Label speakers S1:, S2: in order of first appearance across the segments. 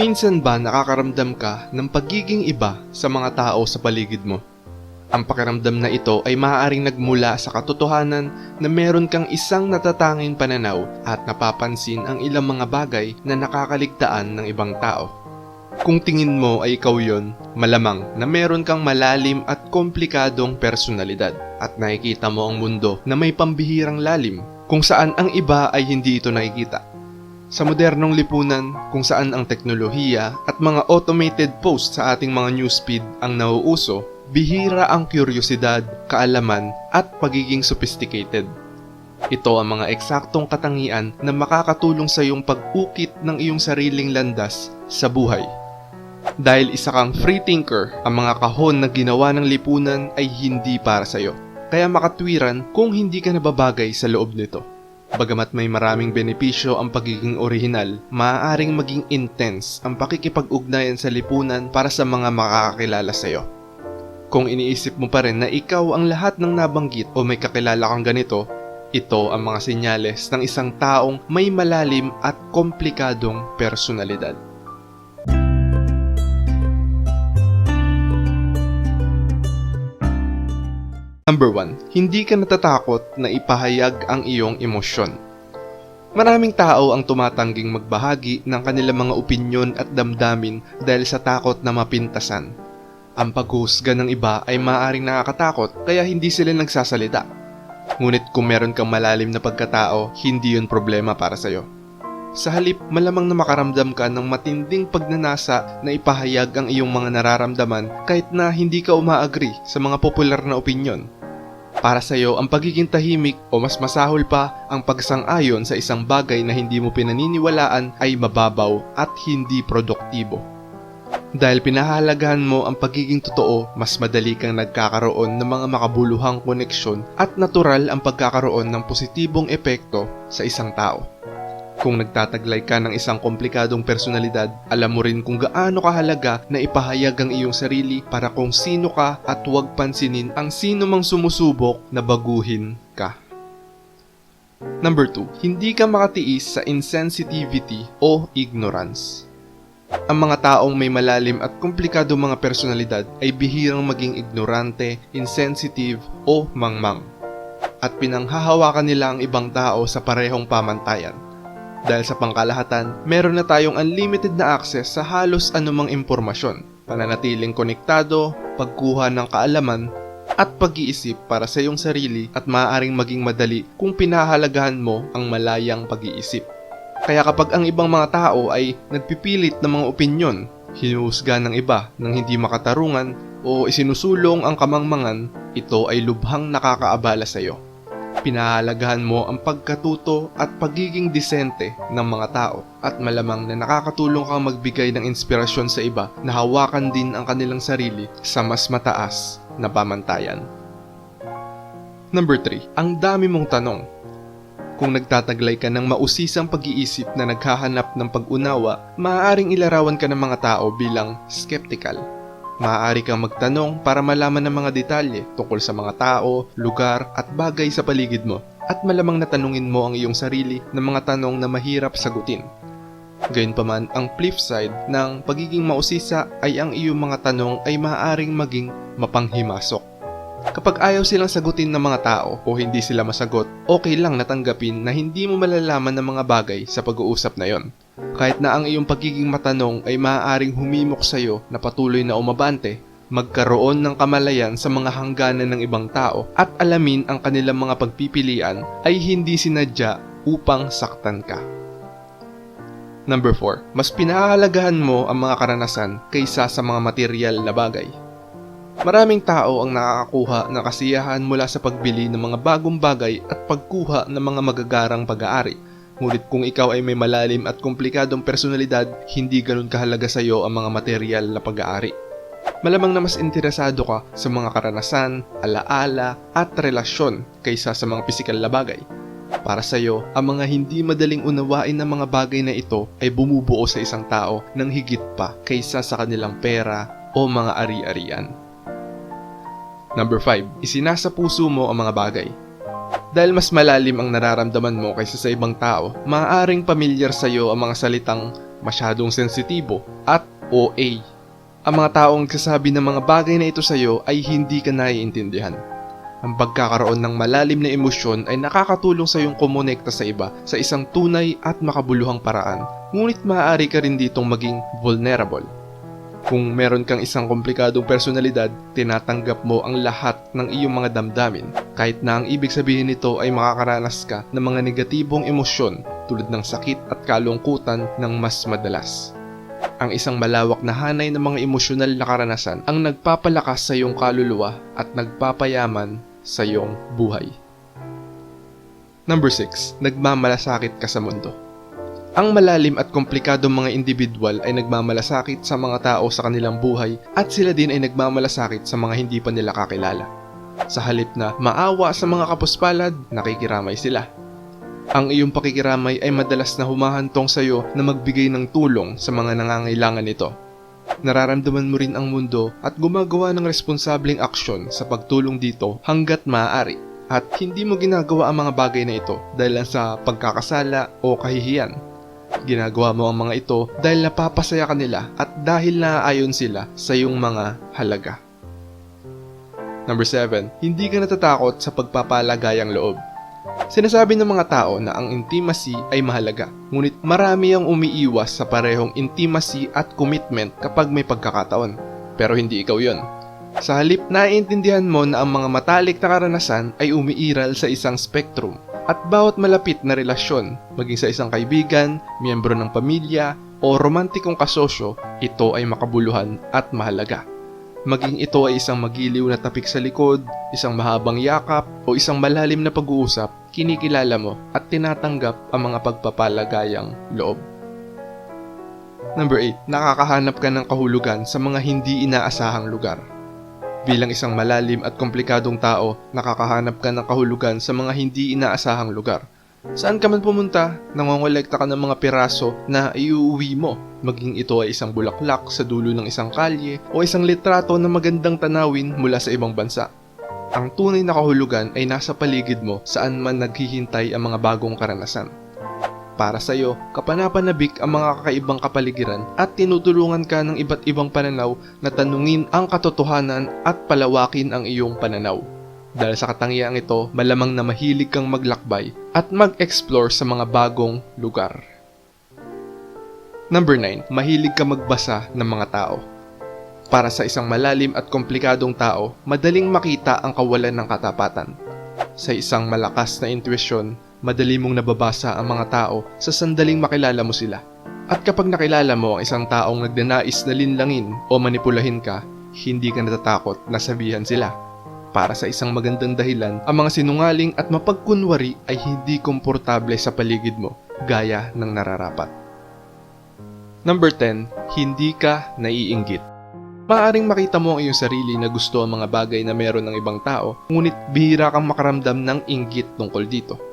S1: Minsan ba nakakaramdam ka ng pagiging iba sa mga tao sa paligid mo? Ang pakiramdam na ito ay maaaring nagmula sa katotohanan na meron kang isang natatanging pananaw at napapansin ang ilang mga bagay na nakakaligtaan ng ibang tao. Kung tingin mo ay ikaw yon, malamang na meron kang malalim at komplikadong personalidad at nakikita mo ang mundo na may pambihirang lalim kung saan ang iba ay hindi ito nakikita. Sa modernong lipunan kung saan ang teknolohiya at mga automated post sa ating mga newsfeed ang nauuso, bihira ang kuryosidad, kaalaman at pagiging sophisticated. Ito ang mga eksaktong katangian na makakatulong sa iyong pag-ukit ng iyong sariling landas sa buhay. Dahil isa kang free thinker, ang mga kahon na ginawa ng lipunan ay hindi para sa iyo. Kaya makatwiran kung hindi ka nababagay sa loob nito. Bagamat may maraming benepisyo ang pagiging orihinal, maaaring maging intense ang pakikipag-ugnayan sa lipunan para sa mga makakakilala sa iyo. Kung iniisip mo pa rin na ikaw ang lahat ng nabanggit o may kakilala kang ganito, ito ang mga senyales ng isang taong may malalim at komplikadong personalidad. Number 1. Hindi ka natatakot na ipahayag ang iyong emosyon. Maraming tao ang tumatangging magbahagi ng kanilang mga opinyon at damdamin dahil sa takot na mapintasan. Ang paghusga ng iba ay maaaring nakakatakot kaya hindi sila nagsasalita. Ngunit kung meron kang malalim na pagkatao, hindi yun problema para sa'yo. Sa halip, malamang na makaramdam ka ng matinding pagnanasa na ipahayag ang iyong mga nararamdaman kahit na hindi ka umaagree sa mga popular na opinyon. Para sa iyo, ang pagiging tahimik o mas masahol pa ang pagsang-ayon sa isang bagay na hindi mo pinaniniwalaan ay mababaw at hindi produktibo. Dahil pinahalagahan mo ang pagiging totoo, mas madali kang nagkakaroon ng mga makabuluhang koneksyon at natural ang pagkakaroon ng positibong epekto sa isang tao. Kung nagtataglay ka ng isang komplikadong personalidad, alam mo rin kung gaano kahalaga na ipahayag ang iyong sarili para kung sino ka at huwag pansinin ang sino mang sumusubok na baguhin ka. Number 2. Hindi ka makatiis sa insensitivity o ignorance. Ang mga taong may malalim at komplikado mga personalidad ay bihirang maging ignorante, insensitive o mangmang. At pinanghahawakan nila ang ibang tao sa parehong pamantayan. Dahil sa pangkalahatan, meron na tayong unlimited na access sa halos anumang impormasyon, pananatiling konektado, pagkuha ng kaalaman, at pag-iisip para sa iyong sarili at maaaring maging madali kung pinahalagahan mo ang malayang pag-iisip. Kaya kapag ang ibang mga tao ay nagpipilit ng mga opinyon, hinuhusga ng iba ng hindi makatarungan o isinusulong ang kamangmangan, ito ay lubhang nakakaabala sa iyo. Pinahalagahan mo ang pagkatuto at pagiging disente ng mga tao at malamang na nakakatulong kang magbigay ng inspirasyon sa iba na hawakan din ang kanilang sarili sa mas mataas na pamantayan. Number 3. Ang dami mong tanong. Kung nagtataglay ka ng mausisang pag-iisip na naghahanap ng pag-unawa, maaaring ilarawan ka ng mga tao bilang skeptical. Maaari kang magtanong para malaman ng mga detalye tungkol sa mga tao, lugar at bagay sa paligid mo at malamang natanungin mo ang iyong sarili ng mga tanong na mahirap sagutin. Gayunpaman, ang flip side ng pagiging mausisa ay ang iyong mga tanong ay maaaring maging mapanghimasok. Kapag ayaw silang sagutin ng mga tao o hindi sila masagot, okay lang natanggapin na hindi mo malalaman ng mga bagay sa pag-uusap na yon. Kahit na ang iyong pagiging matanong ay maaaring humimok sa iyo na patuloy na umabante, magkaroon ng kamalayan sa mga hangganan ng ibang tao at alamin ang kanilang mga pagpipilian ay hindi sinadya upang saktan ka. Number 4. Mas pinahahalagahan mo ang mga karanasan kaysa sa mga material na bagay. Maraming tao ang nakakakuha ng kasiyahan mula sa pagbili ng mga bagong bagay at pagkuha ng mga magagarang pag-aari. Ngunit kung ikaw ay may malalim at komplikadong personalidad, hindi ganun kahalaga sa iyo ang mga material na pag-aari. Malamang na mas interesado ka sa mga karanasan, alaala at relasyon kaysa sa mga pisikal na bagay. Para sa iyo, ang mga hindi madaling unawain ng mga bagay na ito ay bumubuo sa isang tao ng higit pa kaysa sa kanilang pera o mga ari-arian. Number 5. Isinasa puso mo ang mga bagay. Dahil mas malalim ang nararamdaman mo kaysa sa ibang tao, maaaring pamilyar sa iyo ang mga salitang masyadong sensitibo at OA. Ang mga taong nagsasabi ng mga bagay na ito sa iyo ay hindi ka naiintindihan. Ang pagkakaroon ng malalim na emosyon ay nakakatulong sa iyong kumonekta sa iba sa isang tunay at makabuluhang paraan. Ngunit maaari ka rin ditong maging vulnerable. Kung meron kang isang komplikadong personalidad, tinatanggap mo ang lahat ng iyong mga damdamin, kahit na ang ibig sabihin nito ay makakaranas ka ng mga negatibong emosyon tulad ng sakit at kalungkutan ng mas madalas. Ang isang malawak na hanay ng mga emosyonal na karanasan ang nagpapalakas sa iyong kaluluwa at nagpapayaman sa iyong buhay. Number 6. Nagmamalasakit ka sa mundo. Ang malalim at komplikadong mga individual ay nagmamalasakit sa mga tao sa kanilang buhay at sila din ay nagmamalasakit sa mga hindi pa nila kakilala. Sa halip na maawa sa mga kapuspalad, nakikiramay sila. Ang iyong pakikiramay ay madalas na humahantong sa iyo na magbigay ng tulong sa mga nangangailangan nito. Nararamdaman mo rin ang mundo at gumagawa ng responsableng aksyon sa pagtulong dito hanggat maaari at hindi mo ginagawa ang mga bagay na ito dahil sa pagkakasala o kahihiyan. Ginagawa mo ang mga ito dahil napapasaya ka nila at dahil naaayon sila sa iyong mga halaga. Number 7. Hindi ka natatakot sa pagpapalagayang loob. Sinasabi ng mga tao na ang intimacy ay mahalaga, ngunit marami ang umiiwas sa parehong intimacy at commitment kapag may pagkakataon. Pero hindi ikaw yon. Sa halip, naiintindihan mo na ang mga matalik na karanasan ay umiiral sa isang spectrum at bawat malapit na relasyon, maging sa isang kaibigan, miyembro ng pamilya, o romantikong kasosyo, ito ay makabuluhan at mahalaga. Maging ito ay isang magiliw na tapik sa likod, isang mahabang yakap, o isang malalim na pag-uusap, kinikilala mo at tinatanggap ang mga pagpapalagayang loob. Number 8. Nakakahanap ka ng kahulugan sa mga hindi inaasahang lugar. Bilang isang malalim at komplikadong tao, nakakahanap ka ng kahulugan sa mga hindi inaasahang lugar. Saan ka man pumunta, nangongolekta ka ng mga piraso na iuuwi mo, maging ito ay isang bulaklak sa dulo ng isang kalye o isang litrato na magandang tanawin mula sa ibang bansa. Ang tunay na kahulugan ay nasa paligid mo saan man naghihintay ang mga bagong karanasan. Para sa iyo, kapanapanabik ang mga kakaibang kapaligiran at tinutulungan ka ng iba't ibang pananaw na tanungin ang katotohanan at palawakin ang iyong pananaw. Dahil sa katangiang ito, malamang na mahilig kang maglakbay at mag-explore sa mga bagong lugar. Number 9. Mahilig ka magbasa ng mga tao. Para sa isang malalim at komplikadong tao, madaling makita ang kawalan ng katapatan. Sa isang malakas na intuition, madali mong nababasa ang mga tao sa sandaling makilala mo sila. At kapag nakilala mo ang isang taong nagdanais na linlangin o manipulahin ka, hindi ka natatakot na sabihan sila. Para sa isang magandang dahilan, ang mga sinungaling at mapagkunwari ay hindi komportable sa paligid mo, gaya ng nararapat. Number 10. Hindi ka naiinggit. Maaring makita mo ang iyong sarili na gusto ang mga bagay na meron ng ibang tao, ngunit bihira kang makaramdam ng inggit tungkol dito.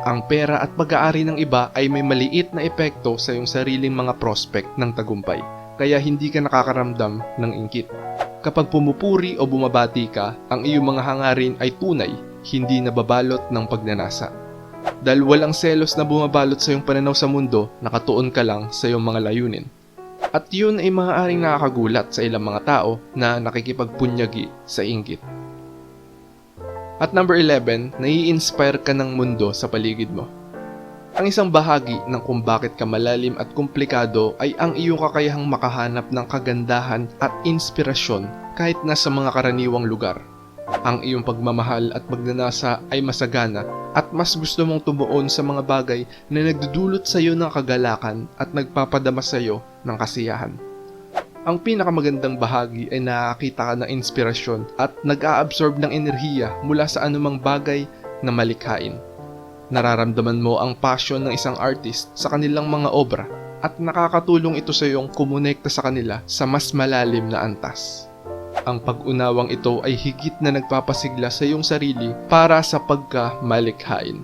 S1: Ang pera at pag-aari ng iba ay may maliit na epekto sa iyong sariling mga prospect ng tagumpay, kaya hindi ka nakakaramdam ng inggit. Kapag pumupuri o bumabati ka, ang iyong mga hangarin ay tunay, hindi nababalot ng pagnanasa. Dahil walang selos na bumabalot sa iyong pananaw sa mundo, nakatuon ka lang sa iyong mga layunin. At yun ay maaaring nakakagulat sa ilang mga tao na nakikipagpunyagi sa inggit. At number 11, nai-inspire ka ng mundo sa paligid mo. Ang isang bahagi ng kung bakit ka malalim at komplikado ay ang iyong kakayahang makahanap ng kagandahan at inspirasyon kahit nasa mga karaniwang lugar. Ang iyong pagmamahal at magnanasa ay masagana at mas gusto mong tumuon sa mga bagay na nagdudulot sa iyo ng kagalakan at nagpapadama sa iyo ng kasiyahan. Ang pinakamagandang bahagi ay nakakita ka ng inspirasyon at nag-a-absorb ng enerhiya mula sa anumang bagay na malikhain. Nararamdaman mo ang passion ng isang artist sa kanilang mga obra at nakakatulong ito sa iyong kumonekta sa kanila sa mas malalim na antas. Ang pag-unawang ito ay higit na nagpapasigla sa iyong sarili para sa pagka-malikhain.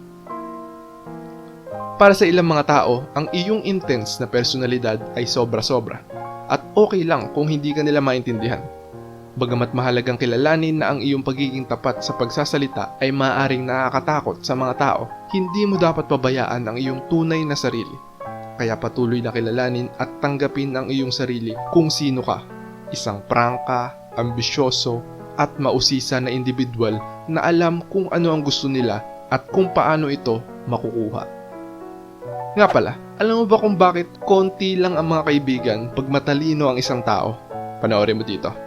S1: Para sa ilang mga tao, ang iyong intense na personalidad ay sobra-sobra at okay lang kung hindi ka nila maintindihan. Bagamat mahalagang kilalanin na ang iyong pagiging tapat sa pagsasalita ay maaaring nakakatakot sa mga tao, hindi mo dapat pabayaan ang iyong tunay na sarili. Kaya patuloy na kilalanin at tanggapin ang iyong sarili kung sino ka. Isang prangka, ambisyoso, at mausisa na individual na alam kung ano ang gusto nila at kung paano ito makukuha. Nga pala, alam mo ba kung bakit konti lang ang mga kaibigan pag matalino ang isang tao? Panoorin mo dito.